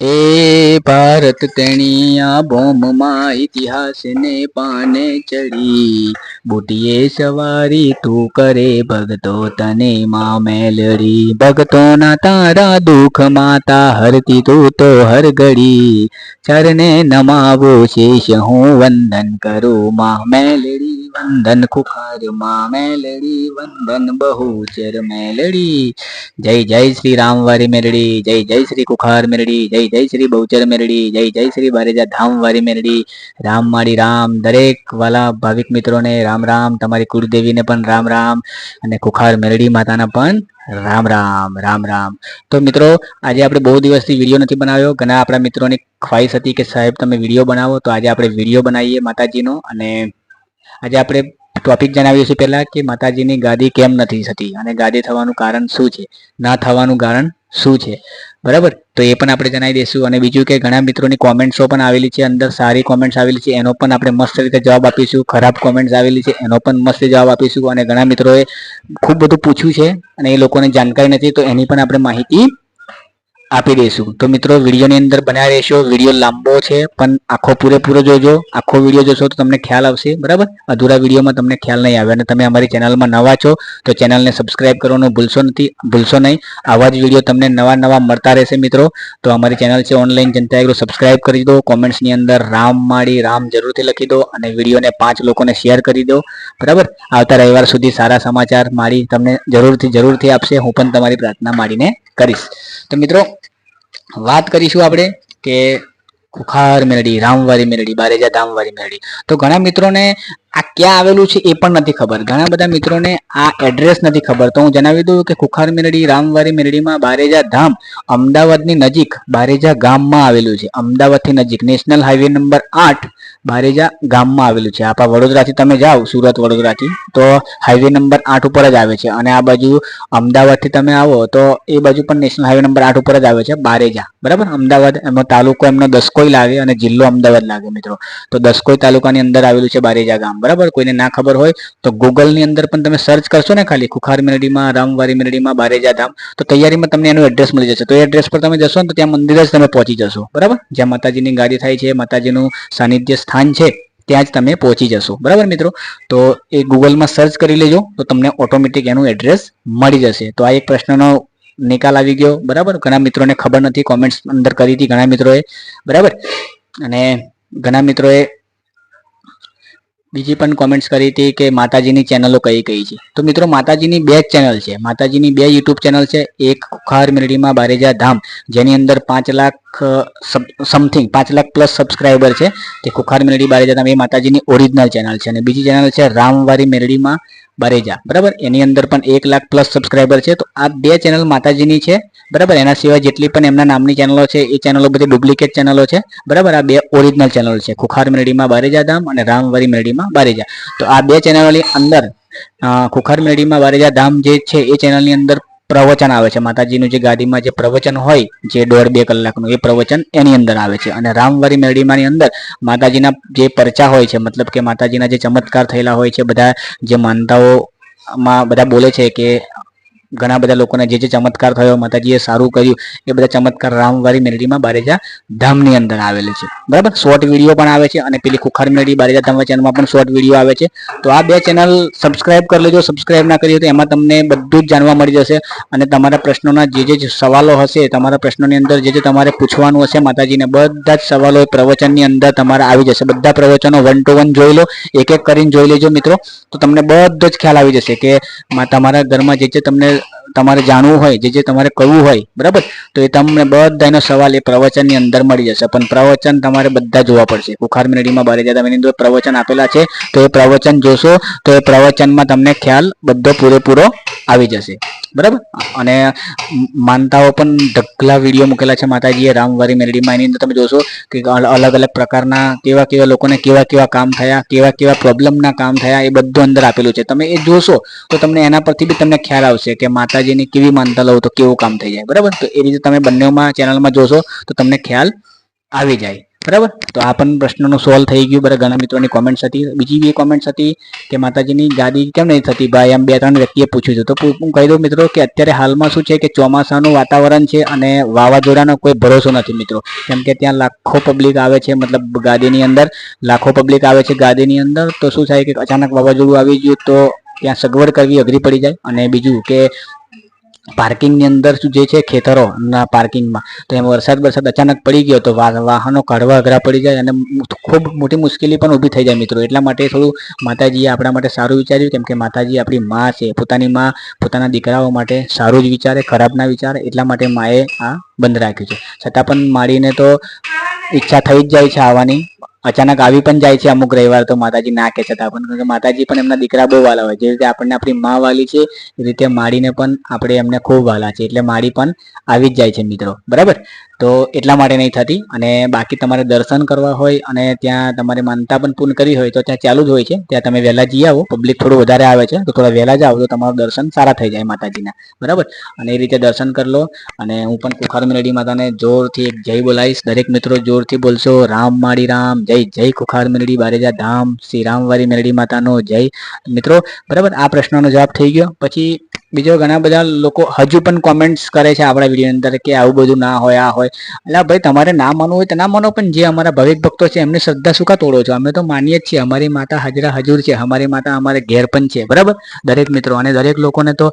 એ ભારત તેણીયા ભોમમાં ઇતિહાસને પાને ચડી. બુટીએ સવારી તું કરે ભગતો તને માં મેલડી. ભગતોના તારા દુઃખ માતા હરતી તું તો હર ઘડી. ચરને નમાવો શેષ હું વંદન કરું માં મેલડી. વંદન ખુખારમાં મેલડી વંદન બહુચર મેલડી। જય જય શ્રી રામવારી મેરડી, જય જય શ્રી કુખાર મેરડી, જય જય શ્રી બહુચર મેરડી, જય જય શ્રી બારેજા ધામ વારી મેરડી। રામ માડી રામ, દરેક વાલા ભાવિક મિત્રોને રામ રામ, તમારી કુળદેવીને પણ રામ રામ, અને કુખાર મેરડી માતાના પણ રામ રામ રામ રામ। તો મિત્રો, આજે આપણે બહુ દિવસથી વીડિયો નથી બનાવ્યો, ઘણા આપણા મિત્રોની ખ્વાહિશ હતી કે સાહેબ તમે વીડિયો બનાવો, તો આજે આપણે વીડિયો બનાવીએ માતાજીનો, અને આજે આપણે ટોપિક જણાવીએ છીએ પહેલા કે માતાજીની ગાદી કેમ નથી થતી અને ગાદી થવાનું કારણ શું છે? ના થવાનું કારણ શું છે? બરાબર? તો એ પણ આપણે જણાવી દઈશું અને બીજું કે ઘણા મિત્રોની કોમેન્ટ્સો પણ આવેલી છે, અંદર સારી કોમેન્ટ્સ આવેલી છે, એનો પણ આપણે મસ્ત રીતે જવાબ આપીશું. ખરાબ કોમેન્ટ્સ આવેલી છે, એનો પણ મસ્ત જવાબ આપીશું અને ઘણા મિત્રોએ ખૂબ બધું પૂછ્યું છે અને એ લોકોને જાણકારી નથી, તો એની પણ આપણે માહિતી આપી દઈશું. તો મિત્રો, વિડીયોની અંદર બનાવી રહેશો. વીડિયો લાંબો છે, પણ આખો પૂરેપૂરો જોજો. આખો વીડિયો જોશો તો તમને ખ્યાલ આવશે. બરાબર? અધૂરા વિડીયોમાં તમને ખ્યાલ નહીં આવે અને તમે અમારી ચેનલમાં નવા છો, તો ચેનલને સબસ્ક્રાઈબ કરવાનું ભૂલશો નથી, ભૂલશો નહીં. આવા જ વીડિયો તમને નવા નવા મળતા રહેશે મિત્રો. તો અમારી ચેનલ છે ઓનલાઈન જનતા એગ્રો સબસ્ક્રાઈબ કરી દો. કોમેન્ટ્સની અંદર રામ માળી, રામ જરૂરથી લખી દો અને વિડીયોને પાંચ લોકોને શેર કરી દો. બરાબર? આવતા રવિવાર સુધી સારા સમાચાર માળી તમને જરૂરથી જરૂરથી આપશે. હું પણ તમારી પ્રાર્થના માડીને કરીશ. તો મિત્રો, વાત કરીશું આપણે કે ખુખાર મેલડી, રામવારી મેલડી, બારેજા ધામવારી મેલડી. તો ઘણા મિત્રોને આ ક્યાં આવેલું છે એ પણ નથી ખબર. ઘણા બધા મિત્રોને આ એડ્રેસ નથી ખબર. તો હું જણાવી દઉં કે ખુખાર મેરડી, રામવારી મેરડીમાં બારેજા ધામ અમદાવાદની નજીક બારેજા ગામમાં આવેલું છે. અમદાવાદથી નજીક. નેશનલ હાઈવે નંબર આઠ બારેજા ગામમાં આવેલું છે. આપણા વડોદરાથી તમે જાઓ, સુરત વડોદરાથી, તો હાઈવે નંબર આઠ ઉપર જ આવે છે. અને આ બાજુ અમદાવાદથી તમે આવો, તો એ બાજુ પણ નેશનલ હાઈવે નંબર આઠ ઉપર જ આવે છે, બારેજા. બરાબર? અમદાવાદ એમાં તાલુકો એમનો દસકોઈ લાગે અને જિલ્લો અમદાવાદ લાગે, મિત્રો. તો દસકોઈ તાલુકાની અંદર આવેલું છે બારેજા ગામ. બરાબર? કોઈને ના ખબર હોય તો ગૂગલની અંદર પણ તમે સર્ચ કરશો ને ખાલી. ખુખાર મેરડીમાં, રામવારી મેરડીમાં, બારેજા ધામ, તો તૈયારીમાં તમને એનું એડ્રેસ મળી જશે. તો એ એડ્રેસ પર તમે જશો ને તો ત્યાં મંદિર જ તમે પહોંચી જશો. બરાબર? જ્યાં માતાજીની ગાડી થાય છે, માતાજીનું સાનિધ્ય સ્થાન છે, ત્યાં જ તમે પહોંચી જશો. બરાબર મિત્રો? તો એ ગૂગલમાં સર્ચ કરી લેજો, તો તમને ઓટોમેટિક એનું એડ્રેસ મળી જશે. તો આ એક પ્રશ્નનો નિકાલ આવી ગયો. બરાબર? ઘણા મિત્રોને ખબર નથી કોમેન્ટ્સ અંદર કરી હતી ઘણા મિત્રોએ. બરાબર? અને ઘણા મિત્રોએ બીજી પણ કોમેન્ટ્સ કરી હતી કે માતાજીની ચેનલો કઈ કઈ છે. તો મિત્રો માતાજીની બે જ ચેનલ છે. માતાજીની બે યુટ્યુબ ચેનલ છે. એક ખુખાર મેરડીમાં બારેજા ધામ, જેની અંદર પાંચ લાખ સમથિંગ પાંચ લાખ પ્લસ સબસ્ક્રાઈબર છે. તે ખુખાર મેરડી બારેજા ધામ એ માતાજીની ઓરિજિનલ ચેનલ છે. અને બીજી ચેનલ છે રામવારી મેરડીમાં બારેજા. બરાબર? એની અંદર પણ એક લાખ પ્લસ સબસ્ક્રાઈબર છે. તો આ બે ચેનલ માતાજીની છે. બરાબર? એના સિવાય જેટલી પણ એમના નામની ચેનલો છે, એ ચેનલો બધી ડુપ્લિકેટ ચેનલો છે. બરાબર? આ બે ઓરિજિનલ ચેનલ છે. ખુખાર મેરડીમાં બારેજા ધામ અને રામવારી મેરડીમાં બારેજા. તો આ બે ચેનલની અંદર ખુખાર મેરડીમાં બારેજા ધામ જે છે, એ ચેનલની અંદર પ્રવચન આવે છે. માતાજીનું જે ગાદીમાં જે પ્રવચન હોય, જે દોઢ બે કલાકનું, એ પ્રવચન એની અંદર આવે છે. અને રામવારી મેળીમાની અંદર માતાજીના જે પરચા હોય છે, મતલબ કે માતાજીના જે ચમત્કાર થયેલા હોય છે, બધા જે માનતાઓમાં બધા બોલે છે કે ઘણા બધા લોકોને જે જે ચમત્કાર થયો, માતાજીએ સારું કર્યું, એ બધા ચમત્કાર રામવારી મેળીમાં બારેજા ધામની અંદર આવેલ છે. બરાબર? શોર્ટ વીડિયો પણ આવે છે અને પેલી ખુખાર મેળી બારેજા ધામ ચેનલમાં પણ શોર્ટ વીડિયો આવે છે. તો આ બે ચેનલ સબસ્ક્રાઇબ કરી લેજો. સબસ્ક્રાઇબ ના કરી તો એમાં તમને બધું જ જાણવા મળી જશે અને તમારા પ્રશ્નોના જે જે સવાલો હશે, તમારા પ્રશ્નોની અંદર જે જે તમારે પૂછવાનું હશે, માતાજીને બધા જ સવાલો એ પ્રવચનની અંદર તમારે આવી જશે. બધા પ્રવચનો વન ટુ વન જોઈ લો એક એક કરીને જોઈ લેજો મિત્રો. તો તમને બધો જ ખ્યાલ આવી જશે કે તમારા ઘરમાં જે જે તમને તમારે જાણવું હોય, જે જે તમારે કરવું હોય, બરાબર? તો એ તમને બધાનો સવાલ એ પ્રવચનની અંદર મળી જશે. પણ પ્રવચન તમારે બધા જોવા પડશે. કુખાર મિનડીમાં બારે જતા એની અંદર પ્રવચન આપેલા છે. તો એ પ્રવચન જોશો, તો એ પ્રવચનમાં તમને ખ્યાલ બધો પૂરેપૂરો આવી જશે. બરાબર? અને માનતાઓ પણ ઢગલા વીડિયો મૂકેલા છે માતાજીએ. રામવારી મેરડીમાં એની અંદર તમે જોશો કે અલગ અલગ પ્રકારના કેવા કેવા લોકોને કેવા કેવા કામ થયા, કેવા કેવા પ્રોબ્લેમના કામ થયા, એ બધું અંદર આપેલું છે. તમે એ જોશો તો તમને એના પરથી બી તમને ખ્યાલ આવશે કે માતાજીની કેવી માનતા લો તો કેવું કામ થઈ જાય. બરાબર? તો એ રીતે તમે બંનેમાં ચેનલમાં જોશો તો તમને ખ્યાલ આવી જાય. બરાબર? તો આ પણ પ્રશ્નનું સોલ્વ થઈ ગયું. બરાબર, ઘણા મિત્રોની કોમેન્ટ્સ હતી. બીજી બી કોમેન્ટ્સ હતી કે માતાજીની ગાદી કેમ નહીં થતી? ભાઈ એમ બે ત્રણ વ્યક્તિએ પૂછ્યું હતું. તો હું કહી દઉં મિત્રો કે અત્યારે હાલમાં શું છે કે ચોમાસાનું વાતાવરણ છે અને વાવાઝોડાનો કોઈ ભરોસો નથી મિત્રો. કેમ કે ત્યાં લાખો પબ્લિક આવે છે, મતલબ ગાદીની અંદર, લાખો પબ્લિક આવે છે ગાદીની અંદર. તો શું થાય કે અચાનક વાવાઝોડું આવી ગયું તો ત્યાં સગવડ કરવી અઘરી પડી જાય. અને બીજું કે પાર્કિંગની અંદર શું જે છે ખેતરો ના પાર્કિંગમાં, તો એમાં વરસાદ વરસાદ અચાનક પડી ગયો તો વાહનો કાઢવા અઘરા પડી જાય અને ખૂબ મોટી મુશ્કેલી પણ ઊભી થઈ જાય મિત્રો. એટલા માટે થોડું માતાજીએ આપણા માટે સારું વિચાર્યું, કેમ કે માતાજી આપણી માં છે, પોતાની માં, પોતાના દીકરાઓ માટે સારું જ વિચારે ખરાબ ના વિચારે, એટલા માટે માએ આ બંધ રાખ્યું છે. છતાં પણ મારીને તો ઈચ્છા થઈ જ જાય છે આવવાની. અચાનક આવી પણ જાય છે અમુક રવિવાર તો માતાજી ના કે છતાં પણ. કારણ કે માતાજી પણ એમના દીકરા બહુ વાલા હોય. જે રીતે આપણને આપણી મા વાલી છે, એ રીતે માડીને પણ આપણે એમને ખૂબ વાલા છે. એટલે માડી પણ આવી જ જાય છે મિત્રો. બરાબર? તો એટલા માટે નહીં થતી અને બાકી તમારે દર્શન કરવા હોય અને ત્યાં તમારે માનતા પણ પૂર્ણ કરી હોય તો ત્યાં ચાલુ જ હોય છે. ત્યાં તમે વહેલા જઈ આવો. પબ્લિક થોડું વધારે આવે છે. તો થોડા વહેલા જાઓ તો તમારું દર્શન સારા થઈ જાય માતાજીના. બરાબર? અને એ રીતે દર્શન કરી લો. અને હું પણ કુખાર મેલડી માતાને જોરથી એક જય બોલાવીશ. દરેક મિત્રો જોરથી બોલશો. રામ માળી રામ. જય જય કુખાર મેલડી બારેજા ધામ. શ્રી રામવારી મેલડી માતાનો જય. મિત્રો, બરાબર? આ પ્રશ્નનો જવાબ થઈ ગયો. પછી બીજો ઘણા બધા લોકો હજુ પણ કોમેન્ટ્સ કરે છે આપણા વીડિયો અંદર કે આવું બધું ના હોય, આ હોય. એટલે ભાઈ, તમારે ના માનવું હોય તો ના માનો, પણ જે અમારા ભવિક ભક્તો છે એમની શ્રદ્ધા શું કા તોડો છો? અમે તો માનીએ જ છીએ, અમારી માતા હાજરા હજુર છે, અમારી માતા અમારે ઘેર પણ છે, બરાબર? દરેક મિત્રો અને દરેક લોકોને તો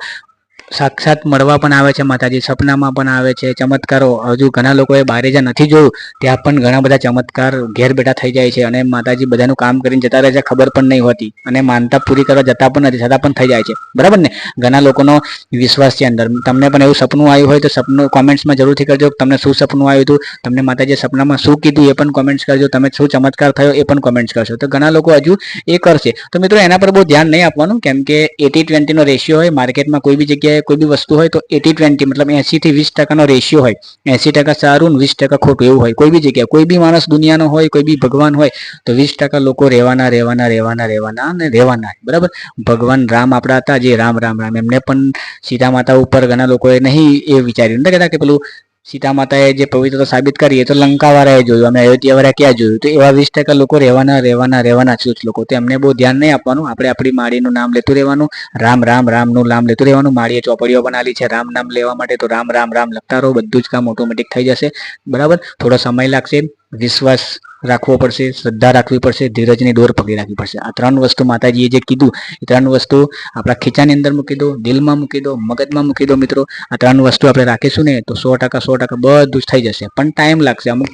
સાક્ષાત મળવા પણ આવે છે, માતાજી સપનામાં પણ આવે છે, ચમત્કારો. હજુ ઘણા લોકોએ બહારે જ્યાં નથી જોયું, ત્યાં પણ ઘણા બધા ચમત્કાર ઘેર બેઠા થઈ જાય છે અને માતાજી બધાનું કામ કરીને જતા રહે છે, ખબર પણ નહીં હોતી અને માનતા પૂરી કરવા જતા પણ નથી, છતાં પણ થઈ જાય છે. બરાબર ને? ઘણા લોકોનો વિશ્વાસ છે અંદર. તમને પણ એવું સપનું આવ્યું હોય તો સપનું કોમેન્ટ્સમાં જરૂરથી કરજો તમને શું સપનું આવ્યું હતું, તમને માતાજીએ સપનામાં શું કીધું એ પણ કોમેન્ટ્સ કરજો, તમે શું ચમત્કાર થયો એ પણ કોમેન્ટ્સ કરશો. તો ઘણા લોકો હજુ એ કરશે. તો મિત્રો, એના પર બહુ ધ્યાન નહીં આપવાનું, કેમ કે એટી ટ્વેન્ટીનો રેશિયો હોય, માર્કેટમાં કોઈ બી જગ્યાએ કોઈ બી વસ્તુ હોય તો એટી ટ્વેન્ટી, મતલબ એંસી થી વીસ ટકાનો રેશિયો હોય. એંસી ટકા સારું ને વીસ ટકા ખોટું એવું હોય. કોઈ બી જગ્યાએ, કોઈ બી માણસ દુનિયાનો હોય, કોઈ બી ભગવાન હોય, તો વીસ ટકા લોકો રહેવાના રહેવાના રહેવાના રહેવાના અને રહેવાના બરાબર? ભગવાન રામ આપણા હતા, જે રામ રામ રામ. એમને પણ સીતા માતા ઉપર ઘણા લોકોએ નહીં એ વિચાર્યું. નથી કહેતા કે પેલું સીતા માતાએ જે પવિત્રતા સાબિત કરી એ તો લંકાવાળાએ જોયું. અમે અયોધ્યાવાળા ક્યાં જોયું? તો એવા વીસ ટકા લોકો રહેવાના રહેવાના રહેવાના જ લોકો. તો એમને બહુ ધ્યાન નહીં આપવાનું. આપણે આપણી માળીનું નામ લેતું રહેવાનું. રામ રામ, રામનું નામ લેતું રહેવાનું. માળીએ ચોપડીઓ બનાવી છે. રામ નામ લેવા માટે તો રામ રામ રામ લખતા રહો. બધું જ કામ ઓટોમેટિક થઈ જશે. બરાબર? થોડો સમય લાગશે. વિશ્વાસ રાખવો પડશે, શ્રદ્ધા રાખવી પડશે, ધીરજની દોર પકડી રાખવી પડશે. આ ત્રણ વસ્તુ માતાજીએ જે કીધું, એ ત્રણ વસ્તુ આપણા ખીચાની અંદર મૂકી દો, દિલમાં મૂકી દો, મગજમાં મૂકી દો મિત્રો. આ ત્રણ વસ્તુ આપણે રાખીશું ને, તો સો ટકા સો ટકા બધું જ થઈ જશે. પણ ટાઈમ લાગશે. અમુક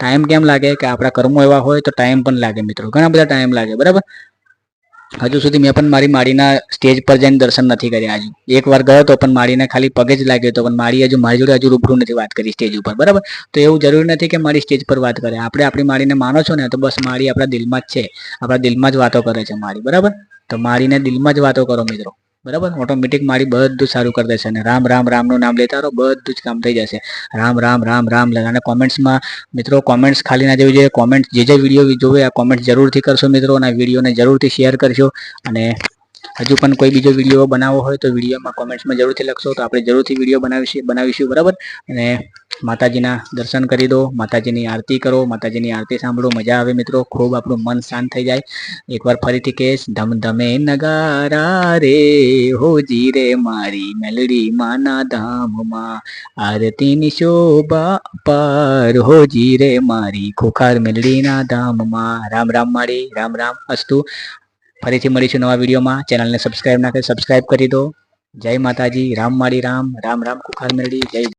ટાઈમ કેમ લાગે? કે આપણા કર્મો એવા હોય તો ટાઈમ પણ લાગે મિત્રો. ઘણા બધા ટાઈમ લાગે, બરાબર? હજુ સુધી મેં પણ મારી માળીના સ્ટેજ પર જઈને દર્શન નથી કર્યા હજુ. એક વાર ગયો તો પણ માળીને ખાલી પગે જ લાગ્યો હતો, પણ મારી હજુ મારી જોડે હજુ રૂબરૂ નથી વાત કરી સ્ટેજ ઉપર, બરાબર? તો એવું જરૂરી નથી કે મારી સ્ટેજ પર વાત કરે. આપણે આપણી માળીને માનો છો ને, તો બસ માળી આપણા દિલમાં જ છે. આપણા દિલમાં જ વાતો કરે છે મારી, બરાબર? તો માળીને દિલમાં જ વાતો કરો મિત્રો. બરાબર? ઓટોમેટિક મારી બધું સારું કરી દેશે અને રામ રામ રામનું નામ લેતા રહો, બધું જ કામ થઈ જશે. રામ રામ રામ રામ અને કોમેન્ટ્સમાં મિત્રો કોમેન્ટ્સ ખાલી ના જેવી જોઈએ. કોમેન્ટ જે જે વીડિયો જોવે, આ કોમેન્ટ જરૂરથી કરશો મિત્રો અને વિડીયોને જરૂરથી શેર કરશો અને હજુ પણ કોઈ બીજો વીડિયો બનાવવો હોય તો વિડીયોમાં કોમેન્ટ્સમાં જરૂરથી લખશો. તો આપણે જરૂરથી વીડિયો બનાવીશું બનાવીશું, બરાબર? અને માતાજીના દર્શન કરી દો, માતાજીની આરતી કરો, માતાજીની આરતી સાંભળો, મજા આવે મિત્રો. ખૂબ આપણું મન શાંત થઈ જાય. એકવાર ફરીથી કહેશ ધમ ધમે નગારા રે હોજી રે મારી મેલડી માના ધામમાં. આરતીની શોભા પર હોજી રે મારી ખોખાર મેલડીના ધામમાં. રામ રામ મારી રામ રામ અસ્તુ. ફરીથી મળીશું નવા વિડીયોમાં. ચેનલને સબસ્ક્રાઇબ ના કરી સબસ્ક્રાઈબ કરી દો. જય માતાજી. રામ માળી રામ. રામ રામ. કુખાર મેળડી જય